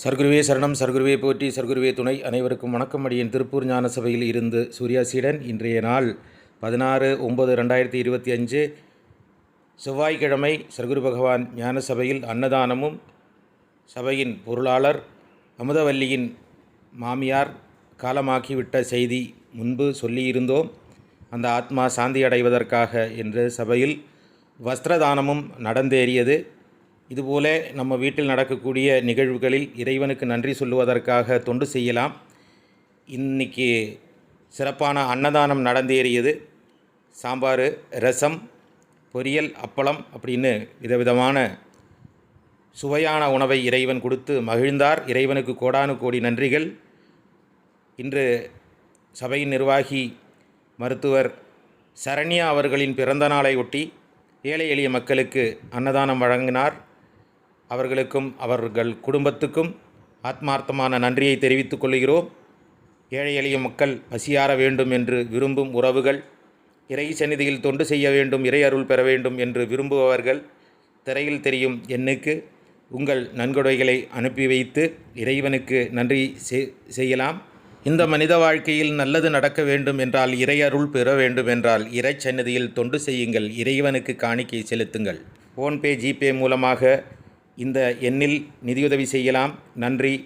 சர்க்குருவே சரணம் சர்க்குருவே போற்றி சர்க்குருவே துணை. அனைவருக்கும் வணக்கம். அடியின் திருப்பூர் ஞான சபையில் இருந்து சூர்யாசீடன். இன்றைய நாள் பதினாறு ஒம்பது ரெண்டாயிரத்தி இருபத்தி அஞ்சு. செவ்வாய்க்கிழமை சர்க்குரு பகவான் ஞான சபையில் அன்னதானமும் சபையின் பொருளாளர் அமுதவல்லியின் மாமியார் காலமாக்கிவிட்ட செய்தி முன்பு சொல்லியிருந்தோம். அந்த ஆத்மா சாந்தி அடைவதற்காக என்று சபையில் வஸ்திரதானமும் நடந்தேறியது. இதுபோல நம்ம வீட்டில் நடக்கக்கூடிய நிகழ்வுகளில் இறைவனுக்கு நன்றி சொல்லுவதற்காக தொண்டு செய்யலாம். இன்னைக்கு சிறப்பான அன்னதானம் நடந்தேறியது. சாம்பார் ரசம் பொரியல் அப்பளம் அப்படின்னு விதவிதமான சுவையான உணவை இறைவன் கொடுத்து மகிழ்ந்தார். இறைவனுக்கு கோடானு கோடி நன்றிகள். இன்று சபையின் நிர்வாகி மருத்துவர் சரண்யா அவர்களின் பிறந்த நாளை ஒட்டி ஏழை எளிய மக்களுக்கு அன்னதானம் வழங்கினார். அவர்களுக்கும் அவர்கள் குடும்பத்துக்கும் ஆத்மார்த்தமான நன்றியை தெரிவித்துக் கொள்கிறோம். ஏழை எளிய மக்கள் பசியார வேண்டும் என்று விரும்பும் உறவுகள் இறை சந்நிதியில் தொண்டு செய்ய வேண்டும் இறை அருள் பெற வேண்டும் என்று விரும்புபவர்கள் திரையில் தெரியும் எண்ணுக்கு உங்கள் நன்கொடைகளை அனுப்பி வைத்து இறைவனுக்கு நன்றி செய்யலாம். இந்த மனித வாழ்க்கையில் நல்லது நடக்க வேண்டும் என்றால் இறை அருள் பெற வேண்டும் என்றால் இறை சந்நிதியில் தொண்டு செய்யுங்கள் இறைவனுக்கு காணிக்கை செலுத்துங்கள். ஃபோன்பே ஜிபே மூலமாக இந்த எண்ணில் நிதியுதவி செய்யலாம். நன்றி.